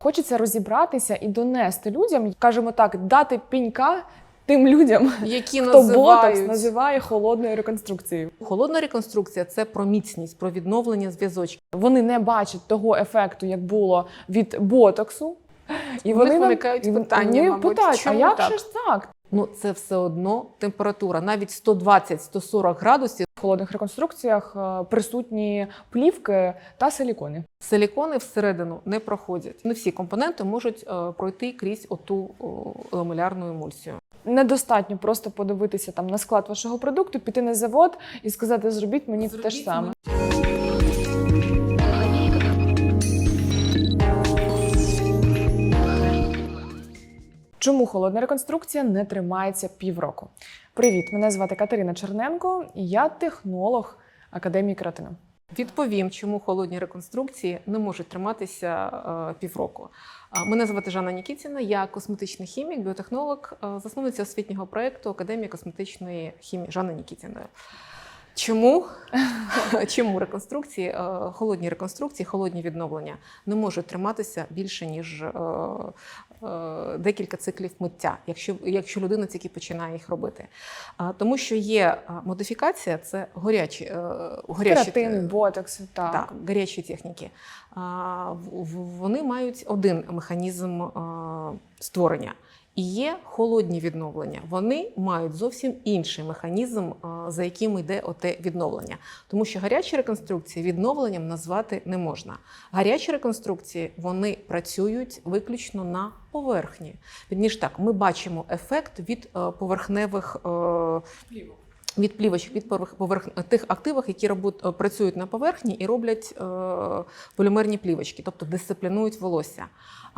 Хочеться розібратися і донести людям, кажемо так, дати пінька тим людям, які хто ботокс називає холодною реконструкцією. холодна реконструкція це про міцність, про відновлення зв'язочків. Вони не бачать того ефекту, як було від ботоксу. І вони виникають питання, вони мабуть, питають, чому а як так? же ж так? Ну це все одно температура, навіть 120-140 градусів. В холодних реконструкціях е, присутні плівки та силікони. Силікони всередину не проходять. Не всі компоненти можуть е, пройти крізь оту ламелярну емульсію. Недостатньо просто подивитися там на склад вашого продукту, піти на завод і сказати, зробіть мені те ж саме. Чому холодна реконструкція не тримається півроку? Привіт, мене звати Катерина Черненко, і я технолог Академії Кератину. Відповім, чому холодні реконструкції не можуть триматися е, півроку. Мене звати Жанна Нікітіна, я косметичний хімік, біотехнолог, е, засновниця освітнього проєкту Академії косметичної хімії Жанна Нікітіної. Чому? Чому реконструкції, е, холодні реконструкції, холодні відновлення не можуть триматися більше ніж е, декілька циклів миття, якщо, якщо людина тільки починає їх робити? Тому що є е, модифікація, це горячі, е, горячі Кератин, ботокс, так. так, гарячі техніки. Вони мають один механізм створення. І є холодні відновлення. Вони мають зовсім інший механізм, за яким йде оте відновлення. Тому що гарячі реконструкції відновленням назвати не можна. Гарячі реконструкції вони працюють виключно на поверхні. Ніж так, ми бачимо ефект від е, поверхневих е, від плівочок, від поверх, тих активах, які робот, е, працюють на поверхні і роблять е, полімерні плівочки, тобто дисциплінують волосся.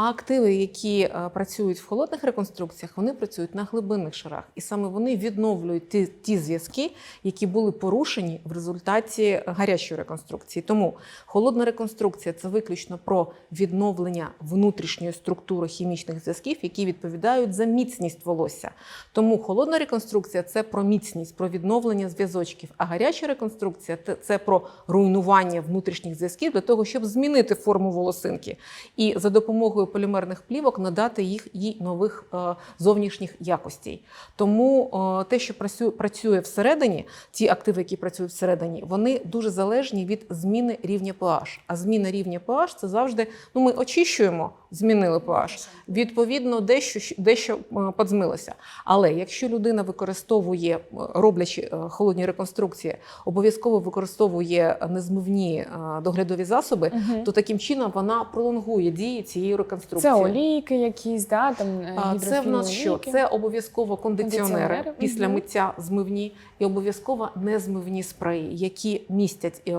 А активи, які е, працюють в холодних реконструкціях, вони працюють на глибинних шарах, і саме вони відновлюють ті, ті зв'язки, які були порушені в результаті гарячої реконструкції. Тому холодна реконструкція це виключно про відновлення внутрішньої структури хімічних зв'язків, які відповідають за міцність волосся. Тому холодна реконструкція це про міцність, про відновлення зв'язочків. А гаряча реконструкція це про руйнування внутрішніх зв'язків для того, щоб змінити форму волосинки і за допомогою полімерних плівок надати їх їй нових е, зовнішніх якостей. Тому е, те, що працює, всередині, ті активи, які працюють всередині, вони дуже залежні від зміни рівня pH. А зміна рівня pH – це завжди ну ми очищуємо, змінили pH. Відповідно, дещо дещо е, подзмилося. Але якщо людина використовує, роблячи холодні реконструкції, обов'язково використовує незмивні доглядові засоби, Мгм. то таким чином вона пролонгує дії цієї реконструкції. Це олійки якісь, да, там е, А, Це в нас що? Це обов'язково кондиціонери, Кондиціонери, після мгм. миття змивні і обов'язково незмивні спреї, які містять е,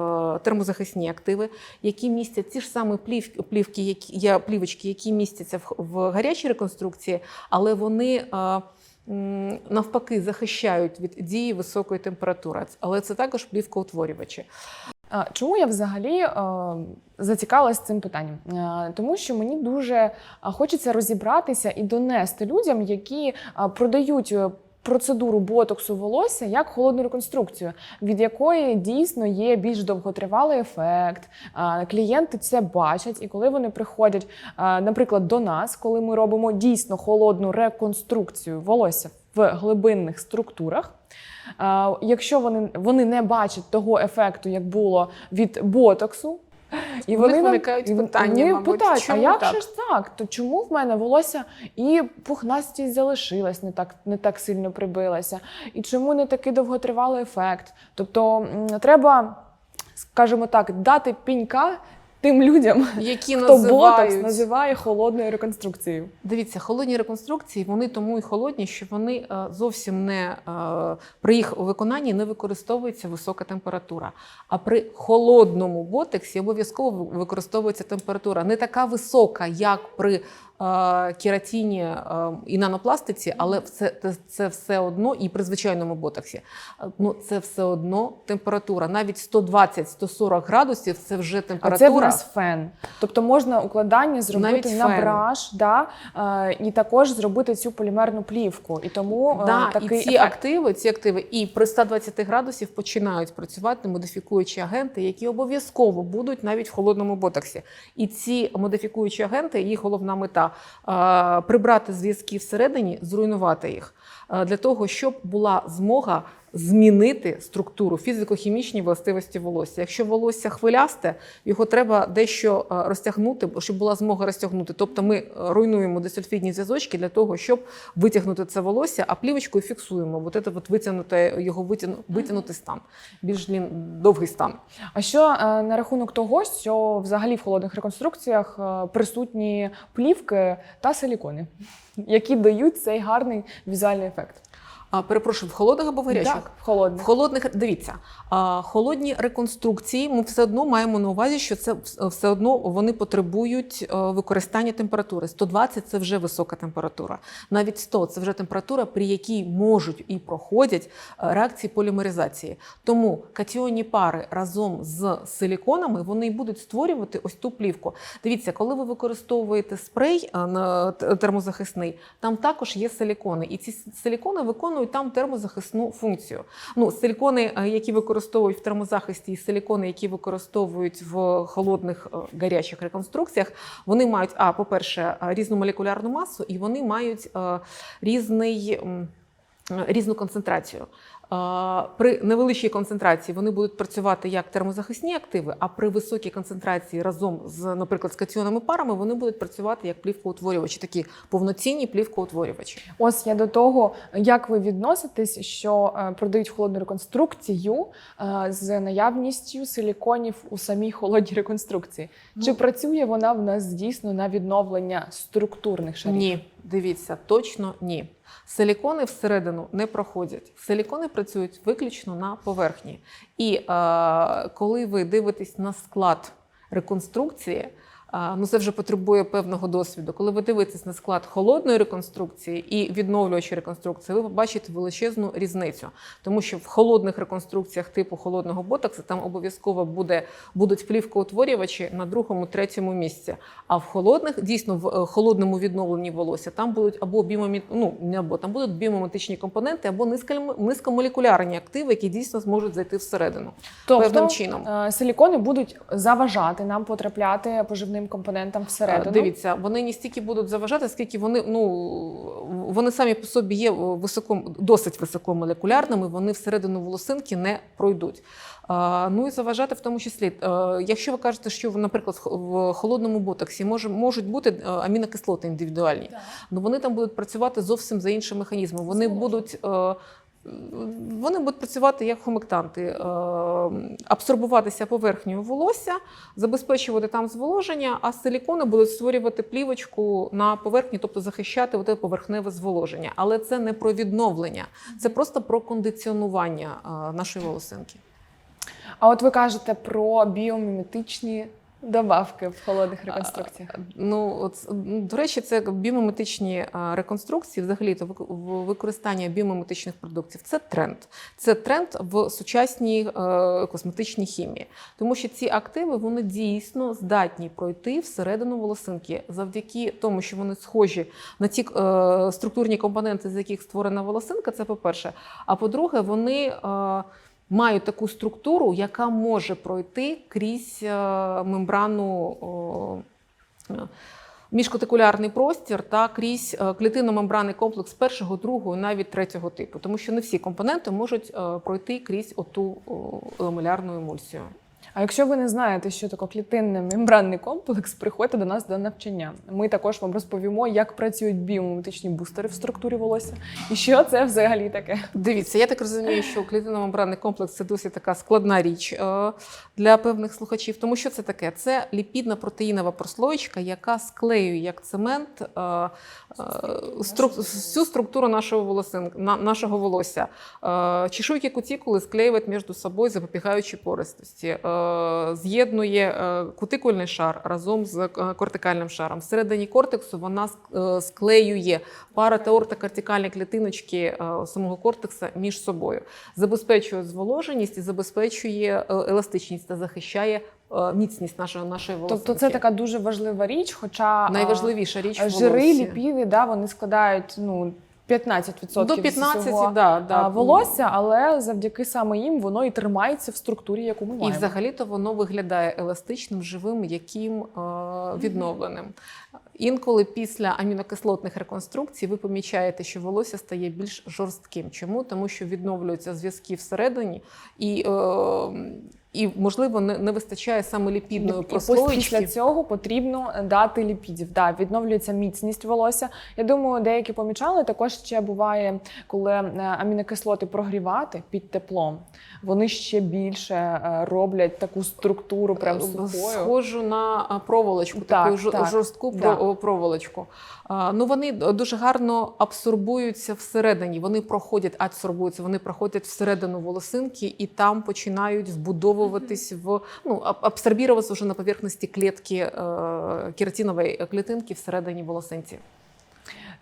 термозахисні активи, які містять ті ж самі плівки, плівки, які є плівочки, які містяться в, в гарячій реконструкції, але вони. е, Навпаки, захищають від дії високої температури, але це також плівкоутворювачі. Чому я взагалі е, зацікавилась цим питанням? Е, Тому що мені дуже е, хочеться розібратися і донести людям, які продають. Процедуру ботоксу волосся як холодну реконструкцію, від якої дійсно є більш довготривалий ефект. Клієнти це бачать, і коли вони приходять, наприклад, до нас, коли ми робимо дійсно холодну реконструкцію волосся в глибинних структурах, Якщо вони, вони не бачать того ефекту, як було від ботоксу, і вони нам- виникають і питання, вони мабуть, питають, чому а як так? же ж так? То чому в мене волосся і пухнастість залишилась, не так, не так сильно прибилася? І чому не такий довготривалий ефект? Тобто треба, скажімо так, дати пінька тим людям, Які хто називають... ботокс називає холодною реконструкцією. Дивіться, холодні реконструкції вони тому і холодні, що вони е, зовсім не е, при їх виконанні не використовується висока температура. А при холодному ботексі обов'язково використовується температура не така висока, як при кератині е, і нанопластиці, але це, це, це все одно і при звичайному ботоксі. Ну, це все одно температура. Навіть 120-140 градусів це вже А температура. це в нас фен. Тобто можна укладання зробити Навіть на фен. браш, да, і також зробити цю полімерну плівку. І тому е, Да, такий і ці ефект. активи, ці активи і при 120 градусів починають працювати модифікуючі агенти, які обов'язково будуть навіть в холодному ботоксі. І ці модифікуючі агенти, їх головна мета е, прибрати зв'язки всередині, зруйнувати їх е, для того, щоб була змога. Змінити структуру фізико-хімічні властивості волосся. Якщо волосся хвилясте, його треба дещо е, розтягнути, щоб була змога розтягнути. Тобто ми е, руйнуємо дисульфідні зв'язочки для того, щоб витягнути це волосся, а плівочкою фіксуємо. От це от витягнуте його витягну, витягнутий стан, більш довгий стан. А що е, на рахунок того, що взагалі в холодних реконструкціях присутні плівки та силікони, які дають цей гарний візуальний ефект? А перепрошую, в холодних або в гарячих? Так, в холодних. В холодних дивіться, а, холодні реконструкції. Ми все одно маємо на увазі, що це все одно вони потребують е, використання температури. 120 – це вже висока температура. Навіть 100 – це вже температура, при якій можуть і проходять е, реакції полімеризації. Тому катіонні пари разом з силіконами вони й будуть створювати ось ту плівку. Дивіться, коли ви використовуєте спрей е, термозахисний, там також є силікони, і ці силікони виконують там термозахисну функцію. Ну, силікони, е, які використовують в термозахисті, і силікони, які використовують в холодних е, гарячих реконструкціях, вони мають, а, по-перше, е, різну молекулярну масу, і вони мають різний. Різну концентрацію. При невеличкій концентрації вони будуть працювати як термозахисні активи, а при високій концентрації разом з, наприклад, з катіонними парами вони будуть працювати як плівкоутворювачі, такі повноцінні плівкоутворювачі. Ось я до того, як ви відноситесь, що е, продають холодну реконструкцію е, з наявністю силіконів у самій холодній реконструкції. Чи Ну. працює вона в нас дійсно на відновлення структурних шарів? Ні, дивіться, точно ні. Силікони всередину не проходять. Силікони працюють виключно на поверхні. І е, коли ви дивитесь на склад реконструкції, ну це вже потребує певного досвіду. Коли ви дивитесь на склад холодної реконструкції і відновлюючої реконструкції, ви побачите величезну різницю, тому що в холодних реконструкціях типу холодного ботоксу там обов'язково буде будуть плівкоутворювачі на другому, третьому місці. А в холодних, дійсно, в е, холодному відновленні волосся там будуть або біомі... ну, не або там будуть біоміметичні компоненти, або низько- низькомолекулярні активи, які дійсно зможуть зайти всередину. Тобто Певним чином. е, силікони будуть заважати нам потрапляти поживним компонентам всередину. Е, Дивіться, вони не стільки будуть заважати, скільки вони ну вони самі по собі є високо, досить високомолекулярними, вони всередину волосинки не пройдуть. Ну і заважати в тому числі. Е, Якщо ви кажете, що наприклад в- холодному ботоксі може, можуть бути е, амінокислоти індивідуальні, ну вони там будуть працювати зовсім за іншим механізмом. Вони будуть. Вони будуть працювати як хумектанти, е, абсорбуватися поверхнею волосся, забезпечувати там зволоження, а силікони будуть створювати плівочку на поверхні, тобто захищати оте поверхневе зволоження. Але це не про відновлення, це просто про кондиціонування е, нашої волосинки. А от ви кажете про біоміметичні добавки в холодних реконструкціях. Ну, от, до речі, це біоміметичні реконструкції, взагалі то використання біоміметичних продуктів. Це тренд. Це тренд в сучасній е, косметичній хімії, тому що ці активи вони дійсно здатні пройти всередину волосинки завдяки тому, що вони схожі на ті е, структурні компоненти, з яких створена волосинка. Це по-перше. А по-друге, вони. Е, мають таку структуру, яка може пройти крізь е, мембрану. е, Міжкотикулярний простір та крізь клітиномембранний клітинно-мембранний комплекс першого, другого, навіть третього типу, тому що не всі компоненти можуть е, пройти крізь оту о, ламелярну емульсію. А якщо ви не знаєте, що таке клітинний мембранний комплекс, приходьте до нас до навчання. Ми також вам розповімо, як працюють біоміметичні бустери в структурі волосся і що це взагалі таке. Дивіться, я так розумію, що клітинно-мембранний комплекс це досить така складна річ е, для певних слухачів. Тому що це таке? Це ліпідна протеїнова прослоєчка, яка склеює як цемент е, е, струк- всю структуру нашого волосин, нашого волосся. Чешуйки кутікули склеюють між собою, запобігаючи пористості. Е, з'єднує е, кутикульний шар разом з е, кортикальним шаром. Всередині кортексу вона склеює пара та ортокортикальні клітиночки самого кортекса між собою, забезпечує зволоженість і забезпечує еластичність та захищає міцність нашої нашої волосинки. Тобто це така дуже важлива річ, хоча найважливіша річ жири, волоссі. ліпіди, да, вони складають ну 15% до 15, всього, да, да. волосся, але завдяки саме їм воно і тримається в структурі, яку ми І взагалі-то воно виглядає еластичним, живим, яким е, відновленим. Інколи після амінокислотних реконструкцій ви помічаєте, що волосся стає більш жорстким. Чому? Тому що відновлюються зв'язки всередині, і, е, і можливо, не, не вистачає саме ліпідної І після цього потрібно дати ліпідів. Да, відновлюється міцність волосся. Я думаю, деякі помічали. Також ще буває, коли е, амінокислоти прогрівати під теплом, вони ще більше е, роблять таку структуру, прям Е, сухою. Схожу на проволочку, Так, таку так, жорстку да. про- проволочку. Ну вони дуже гарно абсорбуються всередині. Вони проходять, адсорбуються, вони проходять всередину волосинки і там починають вбудовуватись в ну аб- абсорбіруватися вже на поверхності клітки е, кератинової клітинки всередині волосинці.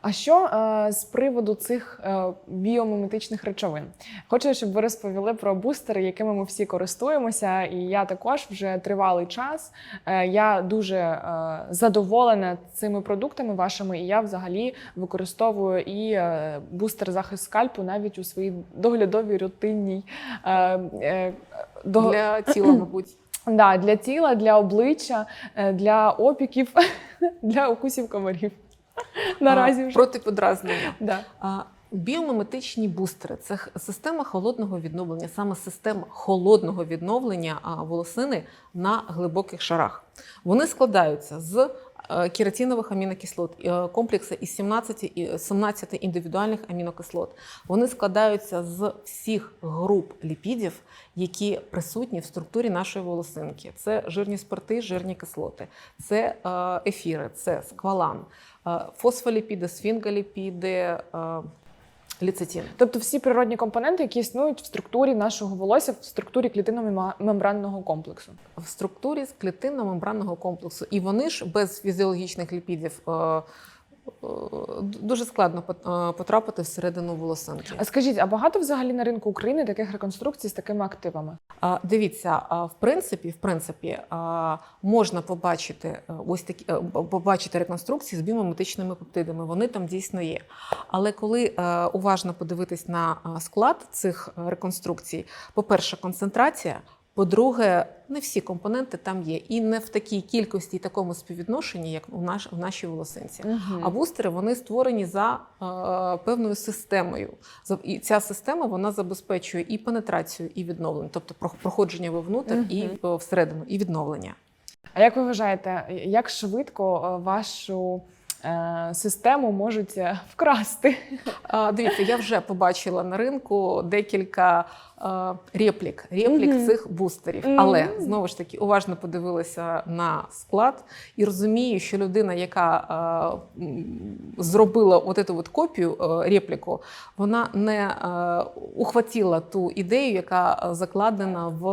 А що е, з приводу цих е, біомиметичних речовин? Хочу, щоб ви розповіли про бустери, якими ми всі користуємося. І я також вже тривалий час. Е, я дуже задоволена цими продуктами вашими, і я взагалі використовую і бустер захист скальпу навіть у своїй доглядовій рутинній. До... Для тіла, мабуть. Да, для тіла, для обличчя, для опіків, для укусів комарів. Наразі вже. проти подразнення. Да. А, Біомиметичні бустери це система холодного відновлення, саме система холодного відновлення волосини на глибоких шарах. Вони складаються з е, кератинових амінокислот, е, комплексу із 17, і- 17 індивідуальних амінокислот. Вони складаються з всіх груп ліпідів, які присутні в структурі нашої волосинки. Це жирні спирти, жирні кислоти, це е, ефіри, це сквалан, е, фосфоліпіди, сфінголіпіди. е, Тобто всі природні компоненти, які існують в структурі нашого волосся, в структурі клітинно-мембранного комплексу. в структурі клітинно-мембранного комплексу. І вони ж без фізіологічних ліпідів е, е, дуже складно е, потрапити всередину волосинки. А скажіть, а багато взагалі на ринку України таких реконструкцій з такими активами? А, Дивіться, а, в принципі, в принципі, а, можна побачити е, ось такі е, побачити реконструкції з біомиметичними пептидами. Вони там дійсно є. Але коли уважно подивитись на склад цих реконструкцій, по-перше, концентрація. По-друге, не всі компоненти там є, і не в такій кількості і такому співвідношенні, як у наш в нашій волосинці. А бустери вони створені за е, певною системою. І ця система вона забезпечує і пенетрацію, і відновлення, тобто про- проходження вовнутрь і Мгм. е, всередину, і відновлення. А як ви вважаєте, як швидко е, вашу систему можуть е, вкрасти? Дивіться, я вже побачила на ринку декілька е, реплік, реплік Мгм. цих бустерів. Мгм. Але знову ж таки уважно подивилася на склад і розумію, що людина, яка е, зробила от цю от копію е, репліку, вона не е, ухватила ту ідею, яка е, закладена в,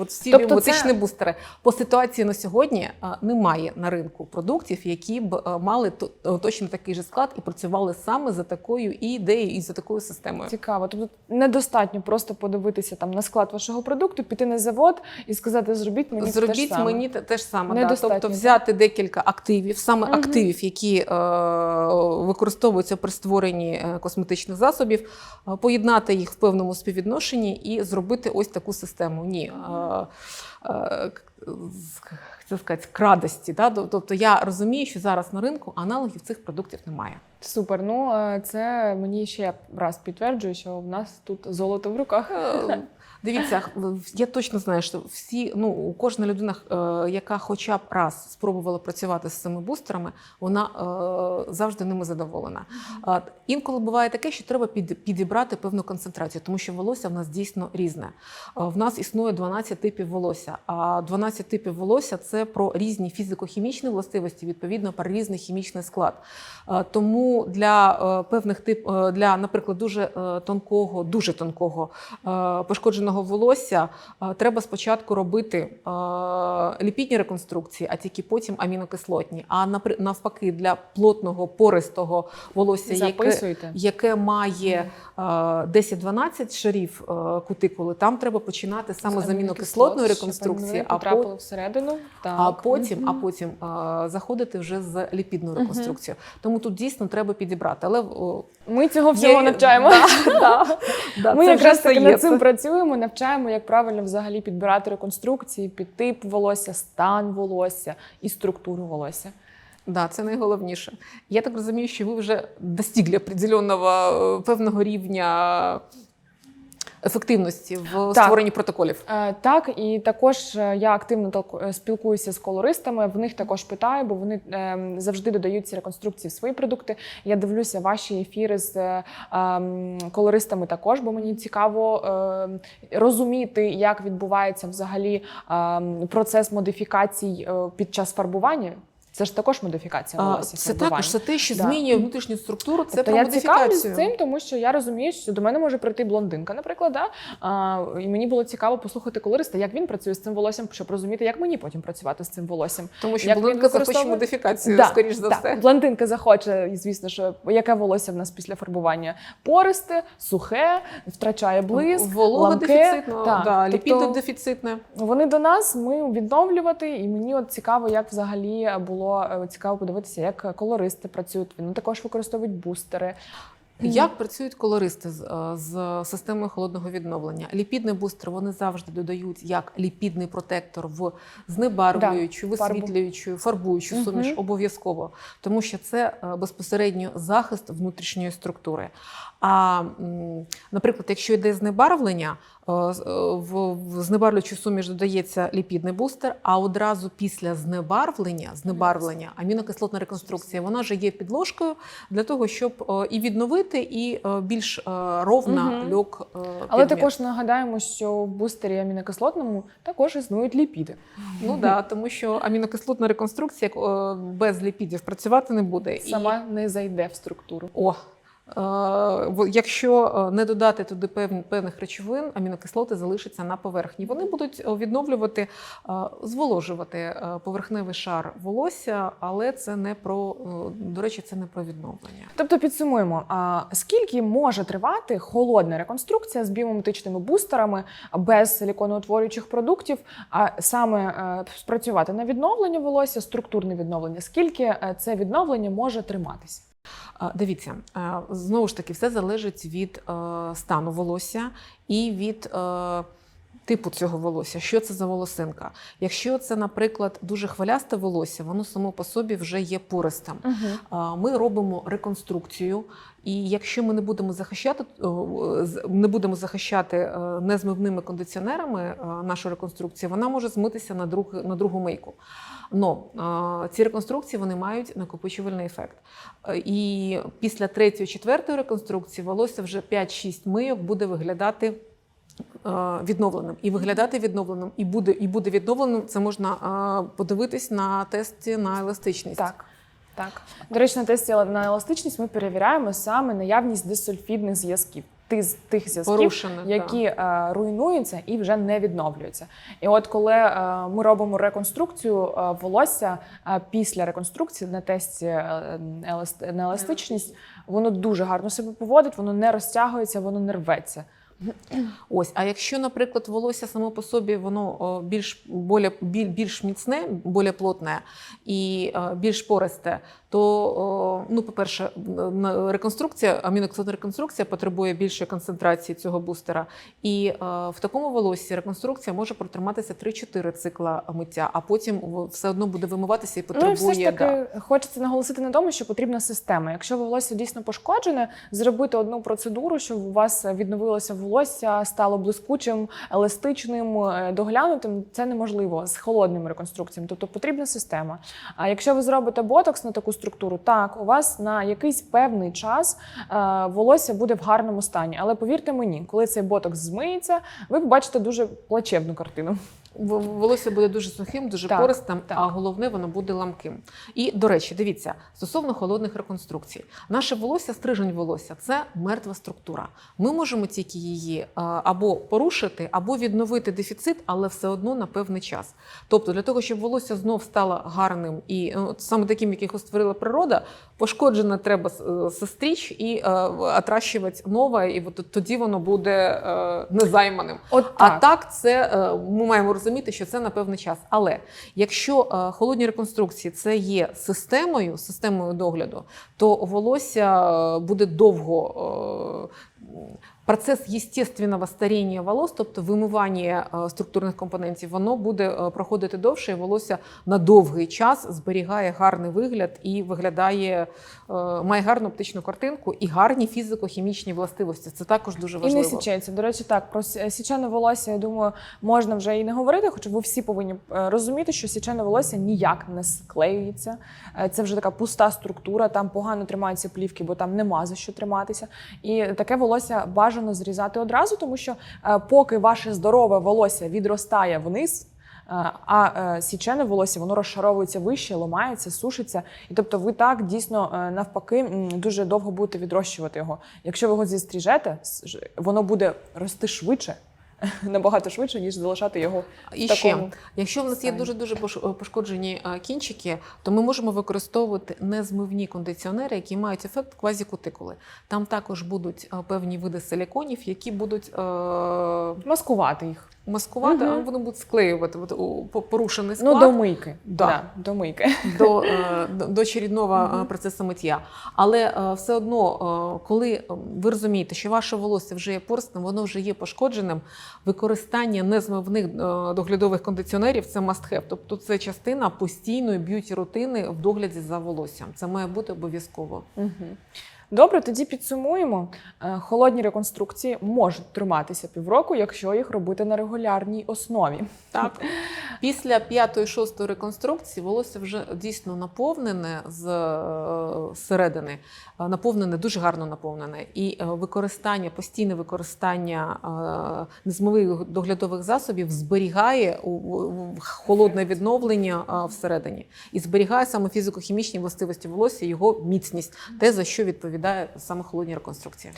от ці Тобто це- бустери. По ситуації на сьогодні е, немає на ринку продуктів, які б е, мали то- точно такий же склад і працювали саме за такою ідеєю і за такою системою. Цікаво. Тобто недостатньо просто подивитися там на склад вашого продукту, піти на завод і сказати, зробіть мені те ж Зробіть саме. мені те, ж саме. Да. Тобто взяти декілька активів, саме Мгм. активів, які е, використовуються при створенні е, косметичних засобів, е, поєднати їх в певному співвідношенні і зробити ось таку систему. Ні. Е, е, хотіла сказати, к радості. Да? Тобто я розумію, що зараз на ринку аналогів цих продуктів немає. Супер. Ну е, це мені ще раз підтверджує, що в нас тут золото в руках. Е, Дивіться, я точно знаю, що всі, ну кожна людина, е, яка хоча б раз спробувала працювати з цими бустерами, вона е, завжди ними задоволена. Інколи буває таке, що треба підібрати певну концентрацію, тому що волосся в нас дійсно різне. В нас існує 12 типів волосся. А 12 типів волосся це про різні фізико-хімічні властивості, відповідно про різний хімічний склад. Тому для е, певних тип, е, для, наприклад, дуже е, тонкого, дуже тонкого е, пошкодженого плотного волосся е, треба спочатку робити е, ліпідні реконструкції, а тільки потім амінокислотні. А навпаки, для плотного пористого волосся, яке, яке має е, 10-12 шарів е, кутикули, там треба починати саме з амінокислотної реконструкції, а, по, всередину. Так. а потім, а потім заходити вже з ліпідною реконструкцією. Тому тут дійсно треба підібрати. Але Ми цього є- навчаємо. Да, да, да, Ми якраз таки над цим працюємо, навчаємо, як правильно взагалі підбирати реконструкції, під тип волосся, стан волосся і структуру волосся. Да, це найголовніше. Я так розумію, що ви вже достигли определенного е, певного рівня ефективності в Так. створенні протоколів. Е, Так, і також е, я активно е, спілкуюся з колористами. В них також питаю, бо вони е, завжди додають ці реконструкції в свої продукти. Я дивлюся ваші ефіри з ем, колористами також, бо мені цікаво розуміти, як відбувається взагалі ем, процес модифікацій під час фарбування. Це ж також модифікація волосся. Це також це те, що Да. змінює внутрішню структуру. Це Тобто про я цікавлюсь модифікацію. цим, тому що я розумію, що до мене може прийти блондинка, наприклад, да? а, і мені було цікаво послухати колориста, як він працює з цим волоссям, щоб розуміти, як мені потім працювати з цим волоссям. Тому що Як блондинка захоче модифікацію, Да, скоріш за так, все. блондинка захоче, і звісно, що яке волосся в нас після фарбування пористе, сухе, втрачає блиск. ламке. Вологодефіцитно, Так, да, тобто- ліпідодефіцитне. Вони до нас, ми відновлювати, і мені от цікаво, як взагалі було е, цікаво подивитися, як колористи працюють. Вони також використовують бустери. Як працюють колористи з, е, з системою холодного відновлення? Ліпідний бустер вони завжди додають як ліпідний протектор в знебарвлюючу, висвітлюючу, фарбуючу суміш обов'язково, тому що це е, безпосередньо захист внутрішньої структури. А, наприклад, якщо йде знебарвлення, е, е, в, знебарвлюючу суміш додається ліпідний бустер, а одразу після знебарвлення, знебарвлення, амінокислотна реконструкція, вона вже є підложкою для того, щоб е, і відновити, і більш ровно Мгм. льок. е, Але також нагадаємо, що в бустері амінокислотному також існують ліпіди. ну да, тому що амінокислотна реконструкція без ліпідів працювати не буде. І- Сама не зайде в структуру. О, якщо е, не додати туди певних речовин, амінокислоти залишаться на поверхні. Вони будуть е, відновлювати, е, зволожувати е, поверхневий шар волосся, але це не про, е, до речі, це не про відновлення. Тобто підсумуємо, скільки може тривати холодна реконструкція з біоматичними бустерами без силіконоутворюючих продуктів, а саме е, спрацювати на відновлення волосся, структурне відновлення? Скільки е, це відновлення може триматися? Дивіться, знову ж таки, все залежить від е, стану волосся і від е, типу цього волосся. Що це за волосинка? Якщо це, наприклад, дуже хвилясте волосся, воно само по собі вже є пористим. А, Ми робимо реконструкцію, і якщо ми не будемо захищати, не будемо захищати е, незмивними кондиціонерами е, нашу реконструкцію, вона може змитися на, друг, на другу мийку. Но е, ці реконструкції вони мають накопичувальний ефект. Е, І після третьої, четвертої реконструкції волосся вже 5-6 мийок буде виглядати. Е, Відновленим і виглядати відновленим, і буде і буде відновленим. Це можна е, подивитись на тесті на еластичність. Так. Так. До речі, на тесті на еластичність ми перевіряємо саме наявність дисульфідних зв'язків. Тих, тих зв'язків, Порушених, які е, руйнуються і вже не відновлюються. І от коли ми робимо реконструкцію волосся після реконструкції на тесті на еластичність, воно дуже гарно себе поводить, воно не розтягується, воно не рветься. Ось, а якщо, наприклад, волосся само по собі воно більш більш міцне, більш плотне і е, більш пористе, то ну, по-перше, реконструкція, амінокислотна реконструкція потребує більшої концентрації цього бустера. І е, в такому волоссі реконструкція може протриматися 3-4 цикла миття, а потім все одно буде вимиватися і потребує. Ну і все ж таки да. хочеться наголосити на тому, що потрібна система. Якщо волосся дійсно пошкоджене, зробити одну процедуру, щоб у вас відновилося волосся, стало блискучим, еластичним, е, доглянутим. Це неможливо з холодними реконструкціями. Тобто потрібна система. А якщо ви зробите ботокс на таку структуру, так у вас на якийсь певний час е, волосся буде в гарному стані. Але повірте мені, коли цей ботокс змиється, ви побачите дуже плачевну картину. Волосся буде дуже сухим, дуже Так, пористим, так. а головне воно буде ламким. І до речі, дивіться, стосовно холодних реконструкцій, наше волосся, стрижень волосся це мертва структура. Ми можемо тільки її е, або порушити, або відновити дефіцит, але все одно на певний час. Тобто, для того, щоб волосся знов стало гарним і от саме таким, як його створила природа, пошкоджене треба е, состріч і е, отращувати нове, і от тоді воно буде е, незайманим. От А так. так, це е, ми маємо розуміти, що це на певний час. Але якщо е, холодні реконструкції це є системою, системою догляду, то волосся е, буде довго. Процес естественного старіння волос, тобто вимивання е, структурних компонентів, воно буде е, проходити довше, і волосся на довгий час зберігає гарний вигляд і виглядає, е, має гарну оптичну картинку і гарні фізико-хімічні властивості. Це також дуже І важливо. не січеться. До речі, так про сі- січене волосся, я думаю, можна вже і не говорити, хоча ви всі повинні розуміти, що січене волосся ніяк не склеюється. Це вже така пуста структура, там погано тримаються плівки, бо там нема за що триматися. І таке волосся бажано зрізати одразу, тому що е, поки ваше здорове волосся відростає вниз. е, А е, січене волосся воно розшаровується вище, ламається, сушиться, і тобто ви так дійсно навпаки дуже довго будете відрощувати його. Якщо ви його зістріжете, воно буде рости швидше, набагато швидше, ніж залишати його І в такому. ще, якщо в нас є дуже дуже пошкоджені е, кінчики, то ми можемо використовувати незмивні кондиціонери, які мають ефект квазікутикули. Там також будуть е, певні види силіконів, які будуть е, маскувати їх. Маскувати, Мгм. а вони будуть склеювати от, порушений склад Ну, до мийки. Да. до мийки. до, е, до- до очередного е, процесу миття. Але е, все одно, коли ви розумієте, що ваше волосся вже є порсним, воно вже є пошкодженим, використання незмивних доглядових кондиціонерів це must have. Тобто це частина постійної б'юті рутини в догляді за волоссям. Це має бути обов'язково. Мгм. Добре, тоді підсумуємо. Е, Холодні реконструкції можуть триматися півроку, якщо їх робити на регулярній основі. Так, після п'ятої шостої реконструкції волосся вже дійсно наповнене з е, середини, е, наповнене дуже гарно наповнене, і використання, постійне використання незмивих доглядових засобів зберігає холодне відновлення всередині і зберігає саме фізико-хімічні властивості волосся, його міцність, те за що відповідає саме холодні реконструкції.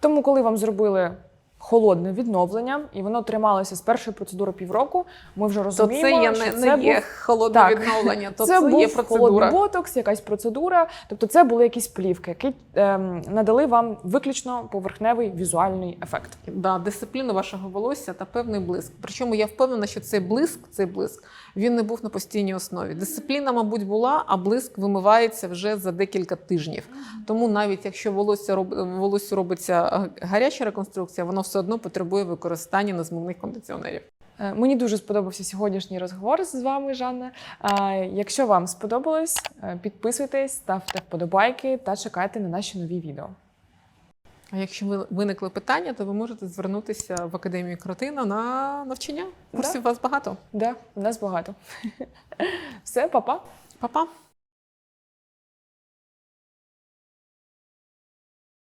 Тому, коли вам зробили холодне відновлення, і воно трималося з першої процедури півроку, ми вже То розуміємо, це є що не, це не є був холодне Так. відновлення, то це, це, був є холодний ботокс, якась процедура. Тобто, це були якісь плівки, які ем, надали вам виключно поверхневий візуальний ефект. Да, дисципліну вашого волосся та певний блиск. Причому я впевнена, що цей блиск, цей блиск, він не був на постійній основі. Дисципліна, мабуть, була, а блиск вимивається вже за декілька тижнів. Тому навіть якщо волосся роб... волосся робиться е, гаряча реконструкція, воно все одно потребує використання незмивних кондиціонерів. Е, Мені дуже сподобався сьогоднішній розговор з вами, Жанна. Е, Якщо вам сподобалось, е, підписуйтесь, ставте вподобайки та чекайте на наші нові відео. А якщо виникли питання, то ви можете звернутися в академію Кротина на навчання. Курсів у вас багато. Да, у нас багато. Все, па-па. Па-па!